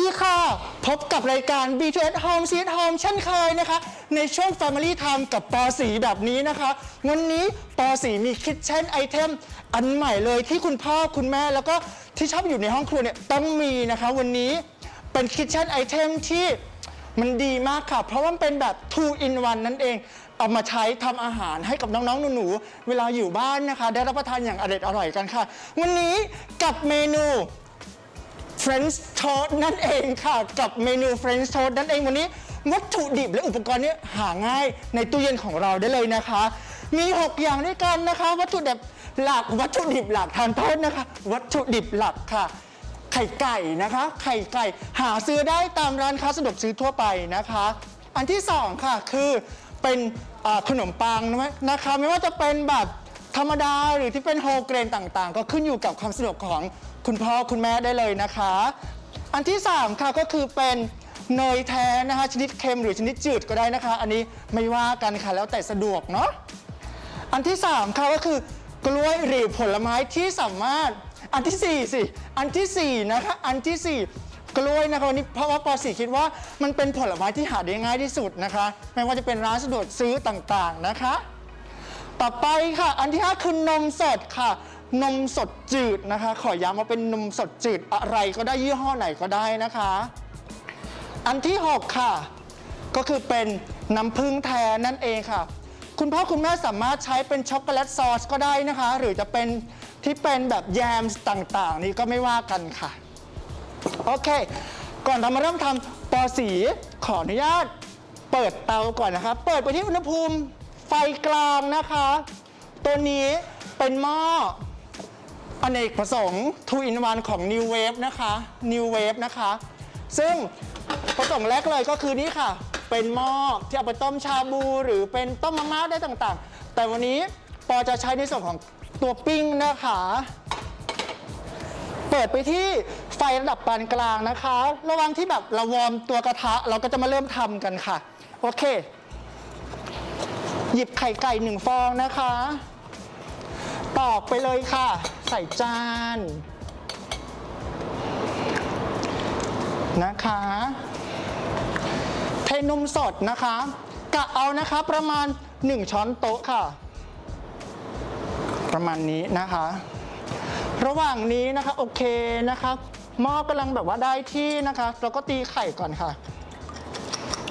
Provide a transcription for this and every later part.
ดีค่ะ พบกับรายการ B2S Home Sweet Home เช่นเคยนะคะ ในช่วง Family Time กับปอสีแบบนี้นะคะ วันนี้ปอสีมีคิ t เช่นไอเทมอันใหม่เลยที่คุณพ่อคุณแม่แล้วก็ที่ชอบอยู่ในห้องครัวเนี่ยต้องมีนะคะ วันนี้เป็นคิ t เช่นไอเทมที่มันดีมากค่ะ เพราะว่ามันเป็นแบบ two in one นั่นเอง เอามาใช้ทำอาหารให้กับน้องๆ หนูๆ เวลาอยู่บ้านนะคะ ได้รับประทานอย่างอร่อยอร่อยกันค่ะ วันนี้กับเมนู French toast นั่นเองค่ะ กับเมนู French toast นั่นเองวันนี้ วัตถุดิบและอุปกรณ์เนี้หาง่ายในตู้เย็นของเราได้เลยนะคะ มี 6 อย่างด้วยกันนะคะ วัตถุดิบหลักวัตถุดิบหลักทานโทษนะคะ วัตถุดิบหลักค่ะ ไข่ไก่นะคะ ไข่ไก่หาซื้อได้ตามร้านค้าสะดวกซื้อทั่วไปนะคะ อันที่สองค่ะคือเป็นขนมปังนะคะไม่ว่าจะเป็นแบบธรรมดาหรือที่เป็นโฮเกรนต่างๆ ก็ขึ้นอยู่กับความสะดวกของ คุณพ่อคุณแม่ได้เลยนะคะ อันที่สามค่ะก็คือเป็นเนยแท้นะคะ ชนิดเค็มหรือชนิดจืดก็ได้นะคะ อันนี้ไม่ว่ากันค่ะแล้วแต่สะดวกเนาะอันที่ 3 ค่ะก็คือกล้วยหรือผลไม้ที่สามารถอันที่ 4 สิ อันทีสี่4 นะคะ อันทีสี่ 4 กล้วยนะคะวันนี้เพราะว่าปอสีคิดว่ามันเป็นผลไม้ที่หาได้ง่ายที่สุดนะคะ ไม่ว่าจะเป็นร้านสะดวกซื้อต่างๆนะคะ ต่อไปค่ะ อันที่ 5 คือนมสดค่ะ นมสดจืดนะคะ ขอย้ำว่าเป็นนมสดจืดอะไรก็ได้ยี่ห้อไหนก็ได้นะคะ อันที่ 6 ค่ะ ก็คือเป็นน้ำผึ้งแท้นั่นเองค่ะ คุณพ่อคุณแม่สามารถใช้เป็นช็อกโกแลตซอสก็ได้นะคะ หรือจะเป็นที่เป็นแบบแยมต่างๆ นี่ก็ไม่ว่ากันค่ะ โอเค ก่อนเรามาเริ่มทำปอสีขออนุญาตเปิดเตาก่อนนะคะ เปิดไปที่อุณหภูมิไฟกลางนะคะ ตัวนี้เป็นหม้อ อเนกประสงค์2 in 1ของ New Wave นะคะ New Wave นะคะ ซึ่งประสงค์แรกเลยก็คือนี่ค่ะ เป็นหม้อที่เอาไปต้มชาบูหรือเป็นต้มมาม่าได้ต่างๆ แต่วันนี้ปอจะใช้ในส่วนของตัวปิ้งนะคะ เปิดไปที่ไฟระดับปานกลางนะคะ ระวังที่แบบเราวอร์มตัวกระทะเราก็จะมาเริ่มทำกันค่ะ โอเค หยิบไข่ไก่หนึ่งฟองนะคะ ตอกไปเลยค่ะ ใส่จาน นะคะ เทนมสดนะคะกะเอานะคะประมาณ 1 ช้อนโต๊ะค่ะ ประมาณนี้นะคะ ระหว่างนี้นะคะโอเคนะคะหม้อกำลังแบบว่าได้ที่นะคะ เราก็ตีไข่ก่อนค่ะ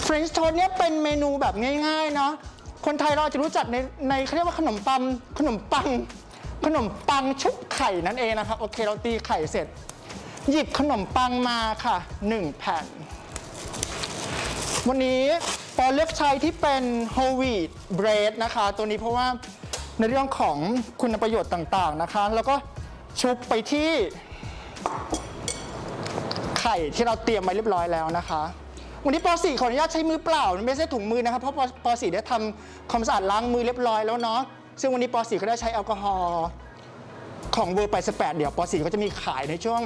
French toast เนี่ยเป็นเมนูแบบง่ายๆเนาะคนไทยเราจะรู้จักในในเขาเรียกว่าขนมปังขนมปัง ขนมปังชุบไข่นั่นเองนะครับโอเคเราตีไข่เสร็จ หยิบขนมปังมาค่ะ 1 แผ่น วันนี้ปอเลือกใช้ที่เป็น whole wheat bread นะคะ ตัวนี้เพราะว่าในเรื่องของคุณประโยชน์ต่างๆนะคะ แล้วก็ชุบไปที่ไข่ที่เราเตรียมไว้เรียบร้อยแล้วนะคะ วันนี้ป .4 ขออนุญาตใช้มือเปล่า ไม่ใช่ถุงมือนะครับเพราะปป .4 ได้ทำความสะอาดล้างมือเรียบร้อยแล้วเนาะ ซึ่งวันนี้ป .4 ก็ได้ใช้แอลกอฮอล์ของเวอร์ไปสแปดเดี๋ยวป .4 ก็จะมีขายในช่วง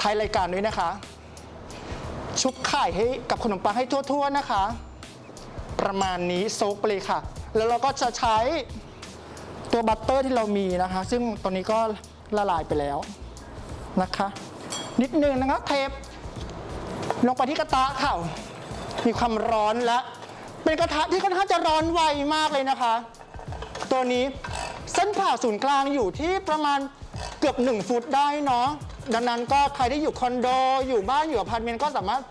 ท้ายรายการด้วยนะคะ ชุบไข่ให้กับขนมปังให้ทั่วๆนะคะ ประมาณนี้โซกไปเลยค่ะ แล้วเราก็จะใช้ตัวบัตเตอร์ที่เรามีนะคะ ซึ่งตอนนี้ก็ละลายไปแล้วนะคะ นิดนึงนะคะเทปลงไปที่กระทะค่ะมีความร้อนและ เป็นกระทะที่ค่อนข้างจะร้อนไวมากเลยนะคะ ตัวนี้ เส้นผ่าศูนย์กลางอยู่ที่ประมาณเกือบ 1 ฟุตได้เนาะดังนั้นก็ใครที่อยู่คอนโด อยู่บ้านอยู่อพาร์ตเมนต์ก็สามารถ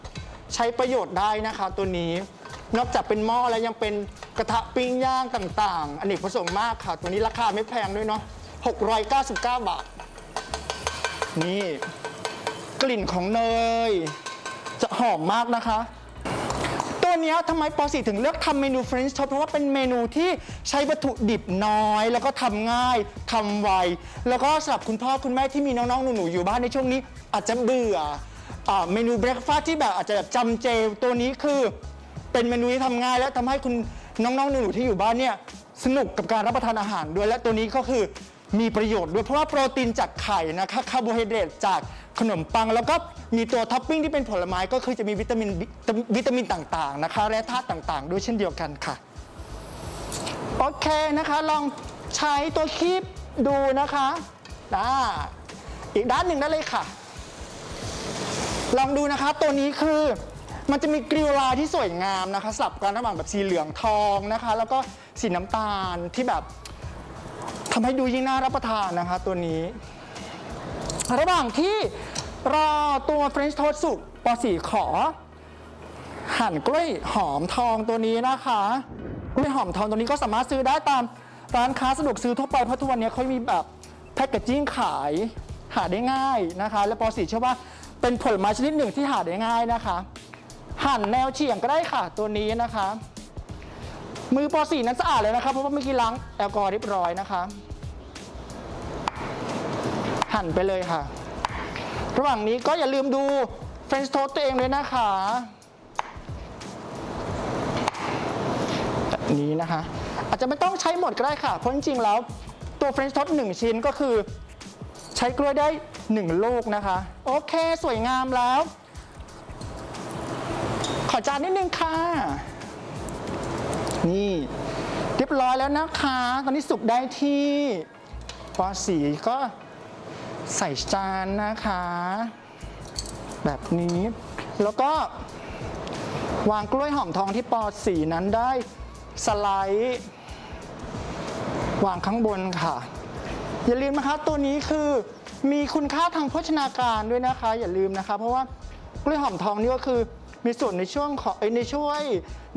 ใช้ประโยชน์ได้นะคะตัวนี้ นอกจากเป็นหม้อแล้วยังเป็นกระทะปิ้งย่างต่างๆอันนี้ประสงค์มากค่ะ ตัวนี้ราคาไม่แพงด้วยเนาะ699 บาท นี่ กลิ่นของเนย จะหอมมากนะคะ วเนี้ยทำไมปอสีถึงเลือกทำเมนู French toast เพราะว่าเป็นเมนูที่ใช้วัตถุดิบน้อย แล้วก็ทำง่ายทำไว แล้วก็สำหรับคุณพ่อคุณแม่ที่มีน้องๆหนูๆอยู่บ้านในช่วงนี้ อาจจะเบื่ออาเมนูเบรคฟาสต์ที่แบบอาจจะแบบจำเจตัวนี้คือ เป็นเมนูที่ทำง่าย และทำให้คุณน้องๆหนูๆที่อยู่บ้านเนี่ยสนุกกับการรับประทานอาหารด้วยและตัวนี้ก็คือ มีประโยชน์ด้วยเพราะว่าโปรตีนจากไข่นะคะคาร์โบไฮเดรตจากขนมปัง แล้วก็มีตัวท็อปปิ้งที่เป็นผลไม้ก็คือจะมีวิตามินวิตามินต่างๆนะคะ และธาตุต่างๆ ด้วยเช่นเดียวกันค่ะ โอเคนะคะ ลองใช้ตัวคีบดูนะคะอ่าอีกด้านหนึ่งได้เลยค่ะ ลองดูนะคะตัวนี้คือมันจะมีกริวลาที่สวยงามนะคะสลับกันระหว่างแบบสีเหลืองทองนะคะ แล้วก็สีน้ำตาลที่แบบ ทำให้ดูยิ่งน่ารับประทานนะคะตัวนี้ ระหว่างที่รอตัวเฟรนช์โทสสุกปอสีขอ หั่นกล้วยหอมทองตัวนี้นะคะกล้วยหอมทองตัวนี้ก็สามารถซื้อได้ตามร้านค้าสะดวกซื้อทั่วไปเพราะทุกวันนี้เขามีแบบแพ็กเกจจิ้งขายหาได้ง่ายนะคะ และปอสีเชื่อว่าเป็นผลไม้ชนิดหนึ่งที่หาได้ง่ายนะคะ หั่นแนวเฉียงก็ได้ค่ะตัวนี้นะคะ มือปอสีนั้นสะอาดเลยนะคะเพราะว่าเมื่อกี้ล้างแอลกอฮอล์เรียบร้อยนะคะ หั่นไปเลยค่ะ ระหว่างนี้ก็อย่าลืมดูเฟรนช์โทสตัวเองเลยนะคะแบบนี้นะคะ อาจจะไม่ต้องใช้หมดก็ได้ค่ะ เพราะจริงๆแล้วตัวเฟรนช์โทสหนึ่งชิ้นก็คือ ใช้กล้วยได้หนึ่งลูกนะคะ โอเค สวยงามแล้ว ขอจานนิดนึงค่ะ นี่เรียบร้อยแล้วนะคะตอนนี้สุกได้ที่พอสีก็ใส่จานนะคะ แบบนี้แล้วก็วางกล้วยหอมทองที่ปอสีนั้นได้สไลด์วางข้างบนค่ะ อย่าลืมนะคะตัวนี้คือมีคุณค่าทางโภชนาการด้วยนะคะ อย่าลืมนะคะ เพราะว่ากล้วยหอมทองนี่ก็คือ มีส่วนในช่วงของเอ้ยในช่วย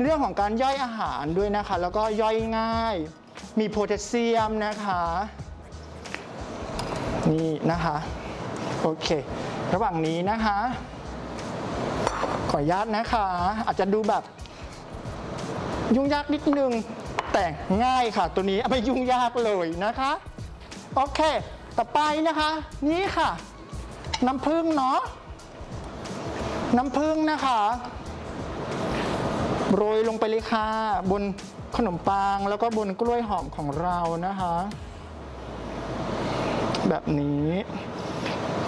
เรื่องของการย่อยอาหารด้วยนะคะ แล้วก็ย่อยง่าย มีโพแทสเซียมนะคะ นี่นะคะ โอเค ระหว่างนี้นะคะ ขออนุญาตนะคะ อาจจะดูแบบ ยุ่งยากนิดนึงแต่ง่ายค่ะตัวนี้ไม่ยุ่งยากเลยนะคะ โอเค ต่อไปนะคะ นี่ค่ะ น้ำผึ้งเนาะ น้ำผึ้งนะคะ โรยลงไปเลยค่ะ บนขนมปังแล้วก็บนกล้วยหอมของเรานะคะ แบบนี้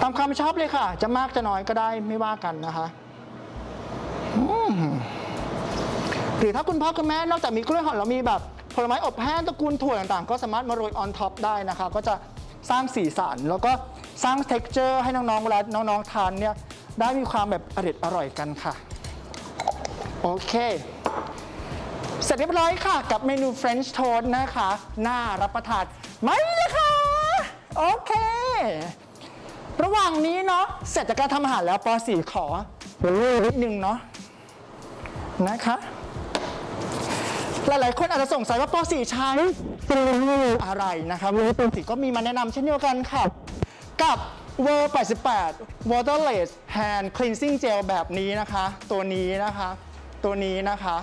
ตามความชอบเลยค่ะ จะมากจะน้อยก็ได้ไม่ว่ากันนะคะหรือถ้าคุณพ่อคุณแม่นอกจากมีกล้วยหอมแล้วมีแบบผลไม้อบแห้งตระกูลถั่วต่างๆ ก็สามารถมาโรยออนท็อปได้นะคะ ก็จะสร้างสีสันแล้วก็สร้าง t e x t อร์ให้น้องๆเวลาน้องๆทานเนี่ย ได้มีความแบบอร่อยอร่อยกันค่ะ โอเค เสร็จเรียบร้อยค่ะ กับเมนู French Toast นะคะ น่ารับประทานไหมเลยค่ะโอเค ระหว่างนี้เนาะเสร็จจากการทำอาหารแล้วปอสีขอเล่นิดนึงเนาะนะคะหลายๆ คนอาจจะสงสัยว่าปอสีใช้อะไรนะคะวันนี้ปอสีก็มีมาแนะนำเช่นเดียวกันค่ะ กับ w o r 88 Waterless Hand Cleansing Gel แบบนี้นะคะ ตัวนี้นะคะ ตัวนี้นะคะ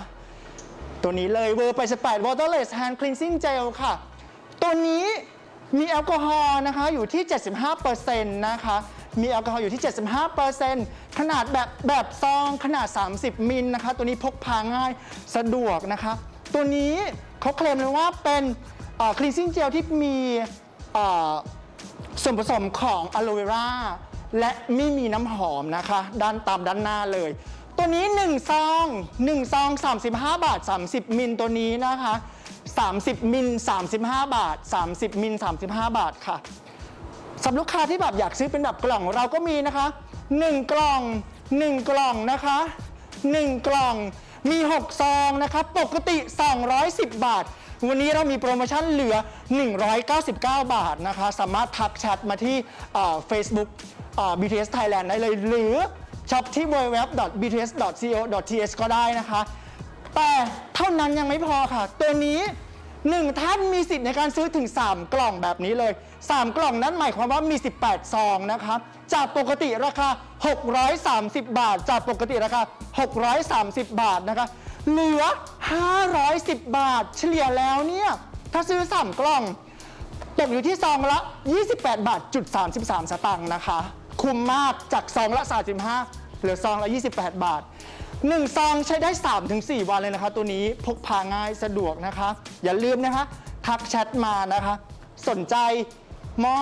ตัวนี้เลย w o r 88 Waterless Hand Cleansing Gel ค่ะ ตัวนี้มีแอลกอฮอล์นะคะอยู่ที่ 75%นะคะ มีแอลกอฮอล์อยู่ที่ 75%ขนาดแบบแบบซองขนาด 30 มิลนะคะ ตัวนี้พกพาง่ายสะดวกนะคะ ตัวนี้เขาเคลมเลยว่าเป็นเอ่อ cleansing gel ที่มี ส่วนผสมของอะโลเวราและไม่มีน้ำหอมนะคะ ด้านตามด้านหน้าเลย ตัวนี้ 1 ซอง 1 ซอง 35 บาท 30 มิลตัวนี้นะคะ 30 มิล 35 บาท 30 มิล 35 บาทค่ะสำหรับลูกค้าที่แบบอยากซื้อเป็นแบบกล่องเราก็มีนะคะ 1 กล่อง 1 กล่องนะคะ 1 กล่องมี 6 ซองนะคะ ปกติ 210 บาท วันนี้เรามีโปรโมชั่นเหลือ 199 บาทนะคะ สามารถทักแชทมาที่เอ่อ Facebook เอ่อ BTS Thailand ได้เลย หรือช็อปที่ www.bts.co.th ก็ได้นะคะ แต่เท่านั้นยังไม่พอค่ะ ตัวนี้ 1 ท่านมีสิทธิ์ในการซื้อถึง 3 กล่องแบบนี้เลย 3 กล่องนั้นหมายความว่ามี 18 ซองนะคะจากปกติราคา 630 บาท จากปกติราคา 630 บาทนะคะ เหลือ 510 บาท เฉลี่ยแล้วเนี่ย ถ้าซื้อ 3 กล่อง ตกอยู่ที่ซองละ 28 บาทจุด33 สตางค์นะคะ คุ้มมากจากซองละ 35 เหลือซองละ 28 บาท 1 ซองใช้ได้ 3-4 วันเลยนะคะ ตัวนี้พกพาง่ายสะดวกนะคะ อย่าลืมนะคะ ทักแชทมานะคะ สนใจหม้อ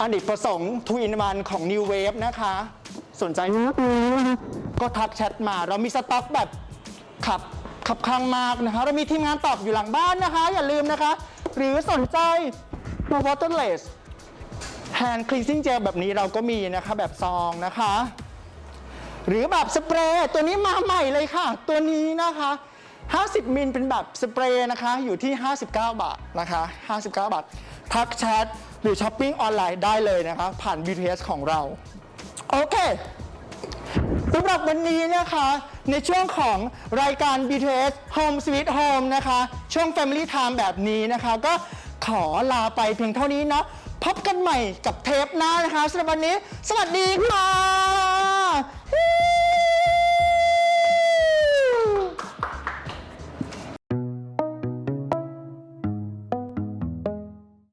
อเนกประสงค์ทูอินวันของ New Wave นะคะ สนใจก็ทักแชทมาเรามีสต็อกแบบ ขับขับคลังมากนะคะ เรามีทีมงานตอบอยู่หลังบ้านนะคะ อย่าลืมนะคะ หรือสนใจ waterless hand cleansing gel แบบนี้เราก็มีนะคะแบบซองนะคะ หรือแบบสเปรย์ตัวนี้มาใหม่เลยค่ะ ตัวนี้นะคะ 50มิลเป็นแบบสเปรย์นะคะ อยู่ที่ 59 บาทนะคะ 59 บาท ทักแชทหรือช้อปปิ้งออนไลน์ได้เลยนะคะ ผ่าน BTS ของเรา โอเค สำหรับวันนี้นะคะ ในช่วงของรายการ BTS Home Sweet Home นะคะ ช่วง Family Time แบบนี้นะคะ ก็ขอลาไปเพียงเท่านี้เนาะพบกันใหม่กับเทปหน้านะคะสำหรับวันนี้ สวัสดีค่ะ